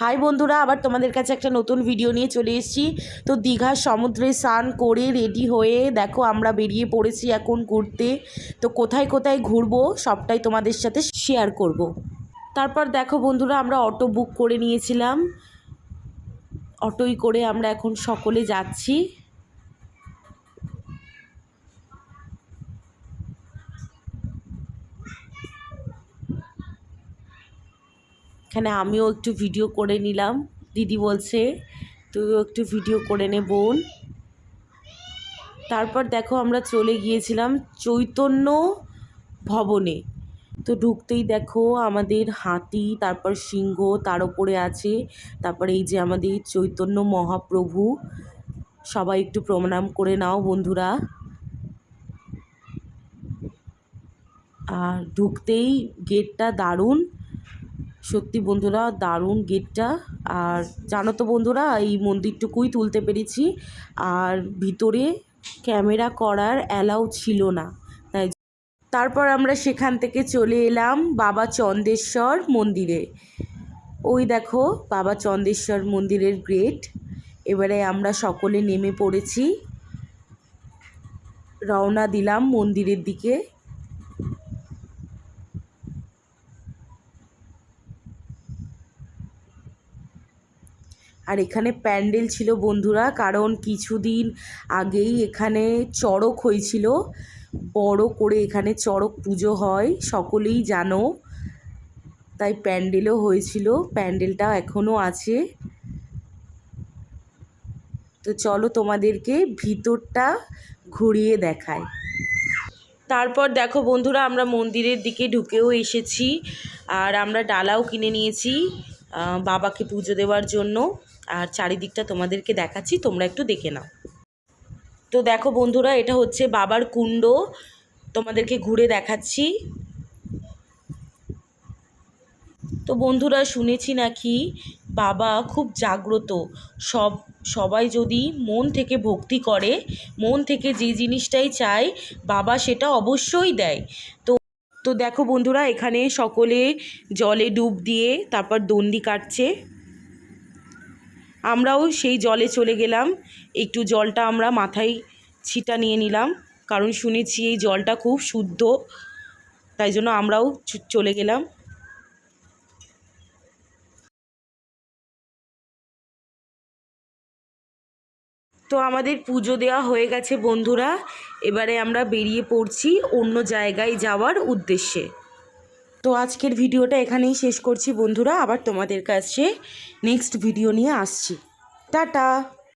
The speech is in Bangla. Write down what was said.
হাই বন্ধুরা, আবার তোমাদের কাছে একটা নতুন ভিডিও নিয়ে চলে এসেছি। তো দীঘার সমুদ্রে স্নান করে রেডি হয়ে দেখো আমরা বেরিয়ে পড়েছি এখন ঘুরতে। তো কোথায় কোথায় ঘুরবো সবটাই তোমাদের সাথে শেয়ার করব। তারপর দেখো বন্ধুরা, আমরা অটো বুক করে নিয়েছিলাম। অটোই করে আমরা এখন সকলে যাচ্ছি। এখানে আমিও একটু ভিডিও করে নিলাম। দিদি বলছে, তুইও একটু ভিডিও করে নে বোন। তারপর দেখো আমরা চলে গিয়েছিলাম চৈতন্য ভবনে। তো ঢুকতেই দেখো আমাদের হাতি, তারপর সিংহ তার ওপরে আছে। তারপর এই যে আমাদের চৈতন্য মহাপ্রভু। সবাই একটু প্রণাম করে নাও বন্ধুরা। আর ঢুকতেই গেটটা দারুণ। সত্যি বন্ধুরা, দারুণ গেটটা। আর জানো তো বন্ধুরা, এই মন্দিরটুকুই তুলতে পেরেছি। আর ভিতরে ক্যামেরা করার অ্যালাউ ছিল না। তাই তারপর আমরা সেখান থেকে চলে এলাম বাবা চন্দেশ্বর মন্দিরে। ওই দেখো, বাবা চন্দেশ্বর মন্দিরের গ্রেট এবারে আমরা সকলে নেমে পড়েছি। রওনা দিলাম মন্দিরের দিকে। আর এখানে প্যান্ডেল ছিল বন্ধুরা, কারণ কিছুদিন আগেই এখানে চড়ক হয়েছিল। বড় করে এখানে চড়ক পুজো হয়, সকলেই জানো। তাই প্যান্ডেলও হয়েছিল প্যান্ডেলটা এখনও আছে। তো চলো তোমাদেরকে ভিতরটা ঘুরিয়ে দেখায় তারপর দেখো বন্ধুরা, আমরা মন্দিরের দিকে ঢুকেও এসেছি, আর আমরা ডালাও কিনে নিয়েছি। বাবাকে পুজো দেওয়ার জন্য। আর চারিদিকটা তোমাদেরকে দেখাচ্ছি, তোমরা একটু দেখে নাও। তো দেখো বন্ধুরা, এটা হচ্ছে বাবার কুণ্ড। তোমাদেরকে ঘুরে দেখাচ্ছি। তো বন্ধুরা, শুনেছি নাকি বাবা খুব জাগ্রত। সব, সবাই যদি মন থেকে ভক্তি করে, মন থেকে যে জিনিসটাই চায়, বাবা সেটা অবশ্যই দেয়। তো তো দেখো বন্ধুরা, এখানে সকলে জলে ডুব দিয়ে তারপর দণ্ডি কাটছে। আমরাও সেই জলে চলে গেলাম। একটু জলটা আমরা মাথায় ছিটা নিয়ে নিলাম, কারণ শুনেছি এই জলটা খুব শুদ্ধ, তাই জন্য আমরাও চলে গেলাম। তো আমাদের পুজো দেওয়া হয়ে গেছে বন্ধুরা। এবারে আমরা বেরিয়ে পড়ছি অন্য জায়গায় যাওয়ার উদ্দেশ্যে। তো আজকের ভিডিওটা এখানেই শেষ করছি বন্ধুরা। আবার তোমাদের কাছে নেক্সট ভিডিও নিয়ে আসছি। টাটা!